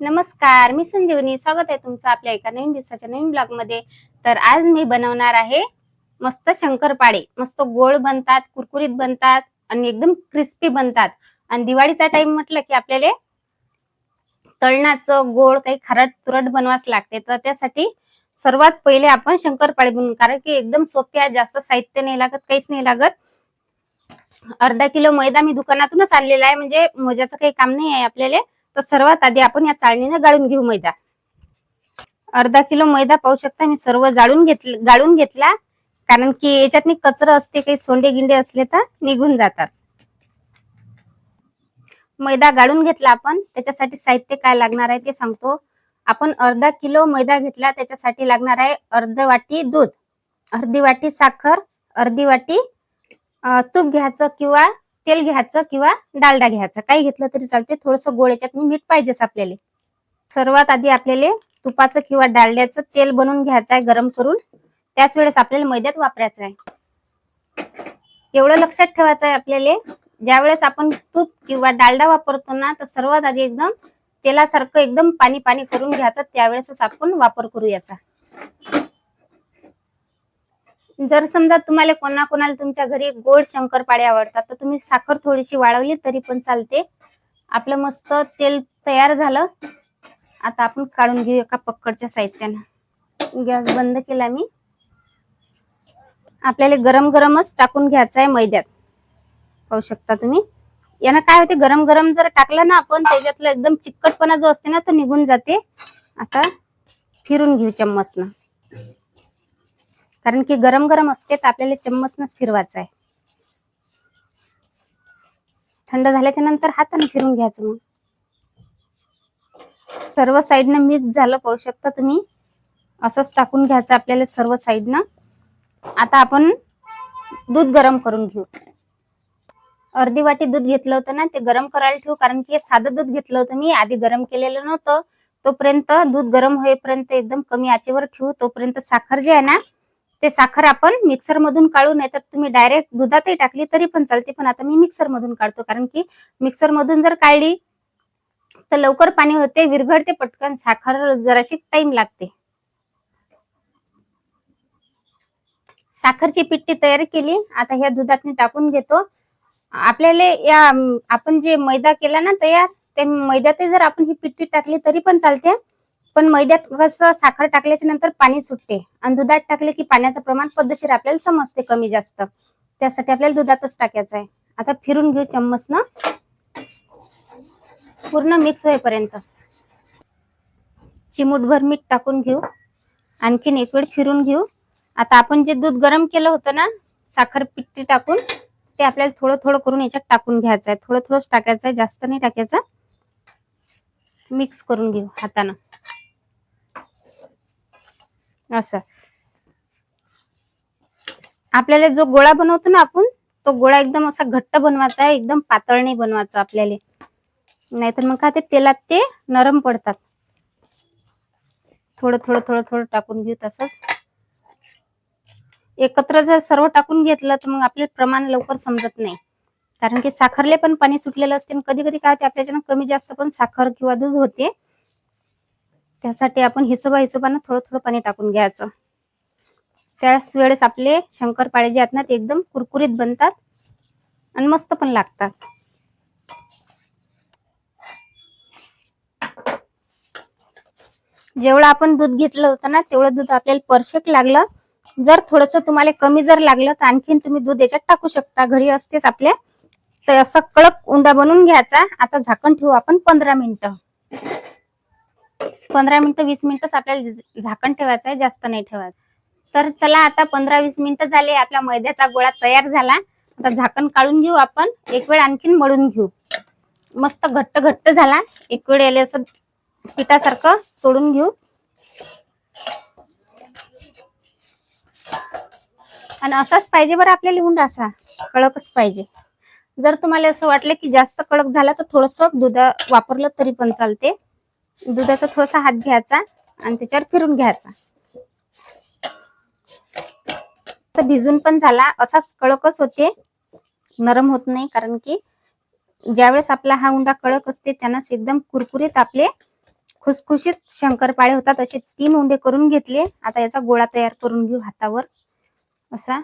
नमस्कार मी संजीवनी. स्वागत आहे तुमचं आपल्या एका नवीन दिवसाच्या नवीन ब्लॉगमध्ये तर आज मी बनवणार आहे मस्त शंकरपाळे. मस्त गोड बनतात कुरकुरीत बनतात आणि एकदम क्रिस्पी बनतात. आणि दिवाळीचा टाइम म्हटलं की आपल्याला तळणाचं गोड काही खारट तुरट बनवाच लागते. तर त्यासाठी सर्वात पहिले आपण शंकरपाळे बनवू. कारण की एकदम सोपे आहे जास्त साहित्य नाही लागत काहीच नाही लागत. अर्धा किलो मैदा मी दुकानातूनच आणलेला आहे. म्हणजे मोजाचं काही काम नाही आहे आपल्याला. तर सर्वात आधी आपण या चाळणीने गाळून घेऊ मैदा. अर्धा किलो मैदा पाहू शकता मी सर्व जाळून घेतलं गाळून घेतला. कारण की याच्यात कचरा असते काही सोंडे गिंडे असले तर निघून जातात. मैदा गाळून घेतला आपण. त्याच्यासाठी साहित्य काय लागणार आहे ते सांगतो. आपण अर्धा किलो मैदा घेतला त्याच्यासाठी लागणार आहे अर्ध वाटी दूध. अर्धी वाटी साखर अर्धी वाटी तूप घ्यायचं किंवा तेल घ्यायचं किंवा डालडा घ्यायचा. काही घेतलं तरी चालते थोडस गोळ्याच्यात मीठ पाहिजेच आपल्याला. सर्वात आधी आपल्याला तुपाचं किंवा डालड्याचं तेल बनवून घ्यायचं आहे गरम करून. त्याच वेळेस आपल्याला मैद्यात वापरायचं आहे. एवढं लक्षात ठेवायचं आहे आपल्याला. ज्या वेळेस आपण तूप किंवा डालडा वापरतो ना तर सर्वात आधी एकदम तेलासारखं एकदम पाणी पाणी करून घ्यायचं. त्यावेळेसच आपण वापर करू याचा जर समजा तुम्हाला कोणा कोणाला तुमच्या घरी गोड शंकरपाळे आवडतात तर तुम्ही साखर थोडीशी वाळवली तरी पण चालते. आपलं मस्त तेल तयार झालं. आता आपण काढून घेऊ एका पक्कडच्या साहित्यानं. गॅस बंद केला मी. आपल्याला गरम गरमच टाकून घ्यायचं आहे मैद्यात. पाहू शकता तुम्ही. यानं काय होते गरम गरम जर टाकलं ना आपण त्याच्यातला एकदम चिकटपणा जो असते ना तो निघून जाते. आता फिरून घेऊ चम्मचनं. कारण की गरम गरम असते तर आपल्याला चम्मचनच फिरवायचं आहे. थंड झाल्याच्यानंतर हाताने फिरून घ्यायचं मग. सर्व साईडनं मिक्स झालं पाहू शकता तुम्ही. असंच टाकून घ्यायचं आपल्याला सर्व साईडनं. आता आपण दूध गरम करून घेऊ. अर्धी वाटी दूध घेतलं होतं ना ते गरम करायला ठेवू कारण की साधं दूध घेतलं होतं मी आधी गरम केलेलं नव्हतं. तोपर्यंत दूध गरम होईपर्यंत एकदम कमी आचेवर ठेवू तोपर्यंत साखर जे आहे ना ते साखर आपण मिक्सर मधून काढू नाही तर तुम्ही डायरेक्ट दुधातही टाकली तरी पण चालते. पण आता मी मिक्सर मधून काढतो कारण की मिक्सर मधून जर काढली तर लवकर पाणी होते विरघडते पटकन साखर जराशी टाइम लागते. साखरची पिट्टी तयार केली आता ह्या दुधात मी टाकून घेतो. आपल्याला या आपण जे मैदा केला ना तयार ते मैद्यात जर आपण ही पिट्टी टाकली तरी पण चालते. पण मैद्यात कसं साखर टाकल्याच्या नंतर पाणी सुटते. आणि दुधात टाकले की पाण्याचं प्रमाण पद्धतशीर आपल्याला समजते कमी जास्त. त्यासाठी आपल्याला दुधातच टाकायचं आहे. आता फिरून घेऊ चम्मच ना पूर्ण मिक्स होईपर्यंत. चिमूटभर मीठ टाकून घेऊ. आणखीन एक वेळ फिरून घेऊ. आता आपण जे दूध गरम केलं होतं ना साखर पिठी टाकून ते आपल्याला थोडं थोडं करून याच्यात टाकून घ्यायचं आहे. थोडं थोडंच टाकायचं आहे जास्त नाही टाकायचं. मिक्स करून घेऊ हातानं. असं. आपल्याला जो गोळा बनवतो ना आपण तो गोळा एकदम असा घट्ट बनवायचा आहे एकदम पातळ नाही बनवायचा आपल्याला. नाहीतर मग का ते तेलात ते नरम पडतात. थोडं थोडं थोडं थोडं टाकून घेऊ तसंच. एकत्र जर सर्व टाकून घेतलं तर मग आपले प्रमाण लवकर समजत नाही. कारण की साखरले पण पाणी सुटलेलं असते कधी कधी काय होते आपल्याच्यानं कमी जास्त पण साखर किंवा दूध होते. त्यासाठी आपण हिशोबा हिशोबानं थोडं थोडं पाणी टाकून घ्यायचं. त्याच वेळेस आपले शंकरपाळे जे आहेत ना ते एकदम कुरकुरीत बनतात आणि मस्त पण लागतात. जेवढं आपण दूध घेतलं होतं ना तेवढं दूध आपल्याला परफेक्ट लागलं. जर थोडस तुम्हाला कमी जर लागलं तर आणखीन तुम्ही दूध याच्यात टाकू शकता. घरी असतेच आपल्या. तर असं कडक उंडा बनवून घ्यायचा. आता झाकण ठेवू आपण पंधरा मिनिटं. पंधरा मिनिटं वीस मिनिटच आपल्याला झाकण ठेवायचं आहे जास्त नाही ठेवायचं. तर चला आता पंधरा वीस मिनिटं झाले आपला मैद्याचा गोळा तयार झाला. आता झाकण काढून घेऊ आपण. एक वेळ आणखीन मळून घेऊ. मस्त घट्ट घट्ट झाला. एक वेळ याला असं पिठासारखं सोडून घेऊ. आणि असाच पाहिजे बरं आपल्याला उंडा असा. कडकच पाहिजे. जर तुम्हाला असं वाटलं की जास्त कडक झाला तर थोडस दूध वापरलं तरी पण चालते. दुधाचा थोडासा हात घ्यायचा आणि त्याच्यावर फिरून घ्यायचा. तर भिजून पण झाला. असाच कळकच होते. नरम होत नाही कारण की ज्यावेळेस आपला हा उंडा कळक असते त्यानंच एकदम कुरकुरीत आपले खुसखुशीत शंकरपाळे होतात. असे तीन उंडे करून घेतले. आता याचा गोळा तयार करून घेऊ हातावर. असा.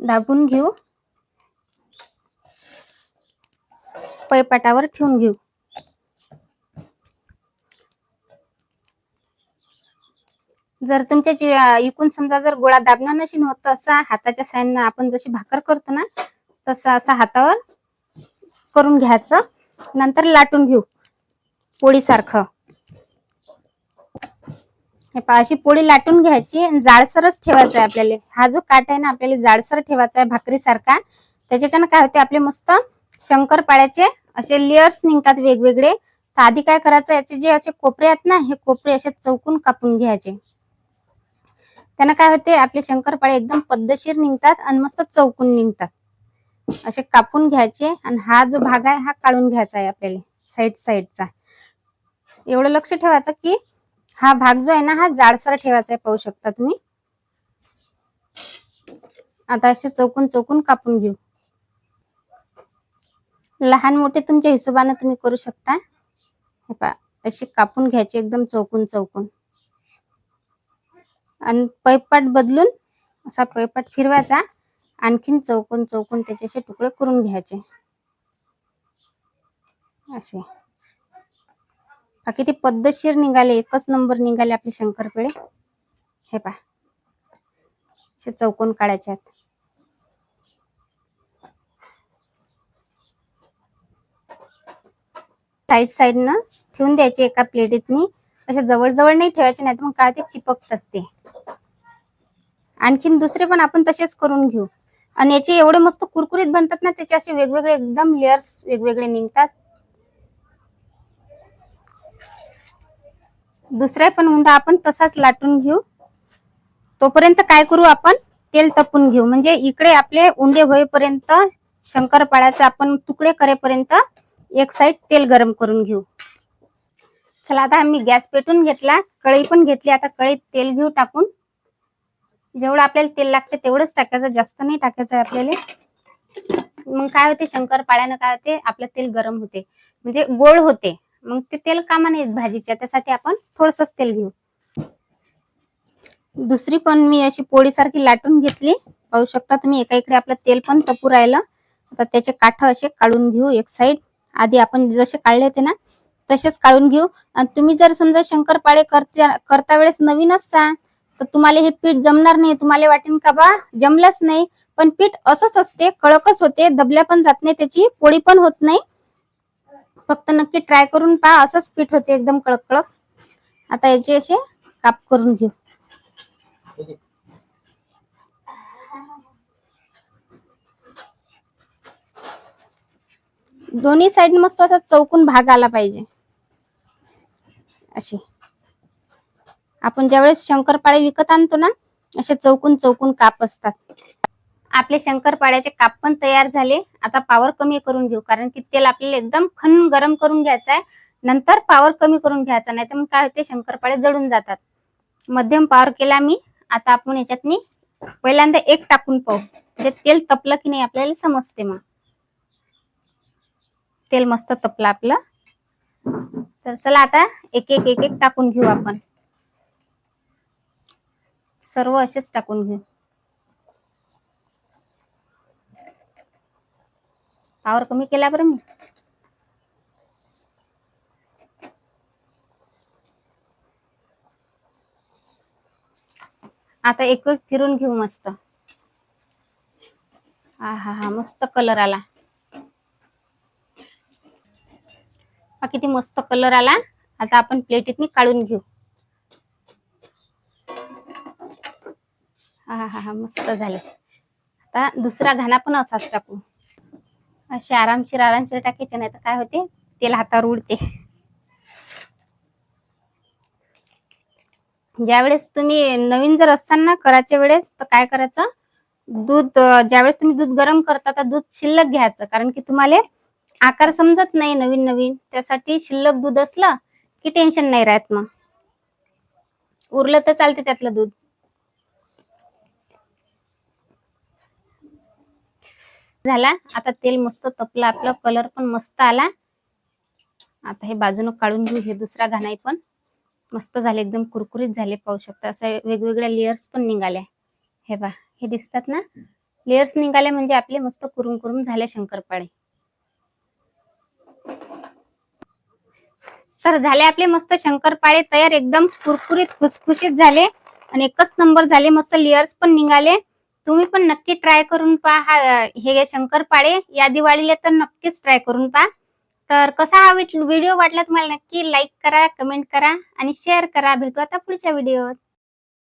दाबून घेऊ. पैपाटावर ठेवून घेऊ. जर तुमच्या इकून समजा जर गोळा दाबणं नशीन होत तसा असा हाताच्या साह्यानं आपण जशी भाकर करतो ना तसा असा हातावर करून घ्यायचं. नंतर लाटून घेऊ पोळीसारखं. हे पहा अशी पोळी लाटून घ्यायची आणि जाडसरच ठेवायचं आहे आपल्याला. हा जो काट आहे ना आपल्याला जाडसर ठेवायचा आहे भाकरीसारखा. त्याच्याच्यानं काय होते आपले मस्त शंकरपाळ्याचे असे लेअर्स निघतात वेगवेगळे. तर आधी काय करायचं याचे जे असे कोपरे आहेत ना हे कोपरे असे चौकून कापून घ्यायचे. त्यांना काय होते आपले शंकरपाळे एकदम पद्धतशीर निघतात आणि मस्त चौकून निघतात. असे कापून घ्यायचे आणि हा जो भाग आहे हा काढून घ्यायचा आहे आपल्याला साईड साईडचा एवढं लक्ष ठेवायचं की हा भाग जो आहे ना हा जाडसर ठेवायचा आहे पाहू शकता तुम्ही. आता असे चौकून चौकून कापून घेऊ. लहान मोठे तुमच्या हिशोबाने तुम्ही करू शकता. हे असे कापून घ्यायचे एकदम चौकून चौकून. आणि पैपाट बदलून असा पैपाट फिरवायचा. आणखीन चौकून चौकून त्याचे असे तुकडे करून घ्यायचे. असे. बाकी ते पद्धतशीर निघाले. एकच नंबर निघाले आपले शंकरपेळे. हे पहा. असे चौकोन काढायचे आहेत. साईड साईडनं ठेवून द्यायचे एका प्लेटीतनी. असे जवळजवळ नाही ठेवायचे नाही तर मग काय ते चिपकतात ते. आणखीन दुसरे पण आपण तसेच करून घेऊ. आणि याचे एवढे मस्त कुरकुरीत बनतात ना त्याचे असे वेगवेगळे एकदम लेअर्स वेगवेगळे निघतात. दुसरा पण उंडा आपण तसाच लाटून घेऊ. तोपर्यंत काय करू आपण? तेल तपून घेऊ. म्हणजे इकडे आपले उंडे होईपर्यंत शंकरपाळ्याचे आपण तुकडे करेपर्यंत एक साईड तेल गरम करून घेऊ. चला आता आम्ही गॅस पेटून घेतला. कढई पण घेतली. आता कढईत तेल घेऊ टाकून. जेवढं आपल्याला तेल लागते तेवढंच टाकायचं जास्त नाही टाकायचं आपल्याला. मग काय होते शंकरपाळ्यानं काय होते आपलं तेल गरम होते. म्हणजे गोड होते. मग ते तेल कामा नाही भाजीच्या त्यासाठी आपण थोडस तेल घेऊ. दुसरी पण मी अशी पोळी सारखी लाटून घेतली. पाहू शकता तुम्ही एका इकडे आपलं तेल पण तपू राहिलं. आता त्याचे काठ असे काढून घेऊ एक साईड आधी आपण जसे काढले होते ना तसेच काढून घेऊ. आणि तुम्ही जर समजा शंकरपाळे करता करता वेळेस नवीनच सा तर तुम्हाला हे पीठ जमणार नाही. तुम्हाला वाटेन का बा? जमलंच नाही. पण पीठ असंच असते कळकच होते दबल्या पण जात नाही त्याची पोळी पण होत नाही. फक्त नक्की ट्राय करून पहा असंच पीठ होते एकदम कळक कळक आता याचे असे काप करून घेऊ. दोन्ही साइड मस्त असा चौकून भाग आला पाहिजे. असे. आपण ज्यावेळेस शंकरपाळे विकत आणतो ना असे चौकून चौकून काप असतात. आपले शंकरपाळ्याचे काप पण तयार झाले. आता पावर कमी करून घेऊ कारण की तेल आपल्याला एकदम खन गरम करून घ्यायचं आहे. नंतर पावर कमी करून घ्यायचा नाही तर मग काय होते शंकरपाळे जळून जातात. मध्यम पावर केला मी आता आपण याच्यात पहिल्यांदा एक टाकून पाहू. म्हणजे तेल तपलं की नाही आपल्याला समजते मग. तेल मस्त तपलं आपलं. तर चला आता एक एक एक एक टाकून घेऊ आपण. सर्व असेच टाकून घेऊ. पावर कमी केला बरं मी. आता एक वेळ फिरून घेऊ मस्त. हा हा हा मस्त कलर आला. हा किती मस्त कलर आला. आता आपण प्लेटीतनी काढून घेऊ. हा हा हा मस्त झाले. आता दुसरा घाना पण असाच टाकू. असे आरामशीर आरामशीर टाकायचे नाही तर काय होते? तेल हातावर उडते. ज्यावेळेस तुम्ही नवीन जर असाल ना करायच्या वेळेस तर काय करायचं? दूध ज्यावेळेस तुम्ही दूध गरम करता तर दूध शिल्लक घ्यायचं. कारण की तुम्हाला आकार समजत नाही नवीन नवीन. त्यासाठी शिल्लक दूध असलं की टेन्शन नाही राहत मग. उरलं तर चालते त्यातलं दूध. झाला. आता तेल मस्त तपलं आपलं कलर पण मस्त आला. आता हे बाजूनं काढून घेऊ हे दुसरा घाणाई पण. मस्त झाले एकदम कुरकुरीत झाले पाहू शकता. असं वेगवेगळ्या लेयर्स पण निघाल्या. हे बा हे दिसतात ना? लेयर्स निघाले म्हणजे आपले मस्त कुरुम कुरुम झाले शंकरपाळे. तर झाले आपले मस्त शंकरपाळे तयार एकदम कुरकुरीत खुसखुशीत झाले. आणि एकच नंबर झाले मस्त लेयर्स पण निघाले. तुम्ही पण नक्की ट्राय करून पहा. हा हे शंकरपाळे. या दिवाळीला तर नक्कीच ट्राय करून पहा. तर कसा हा व्हिडिओ वाटला तुम्हाला नक्की लाईक करा कमेंट करा आणि शेअर करा. भेटू आता पुढच्या व्हिडिओत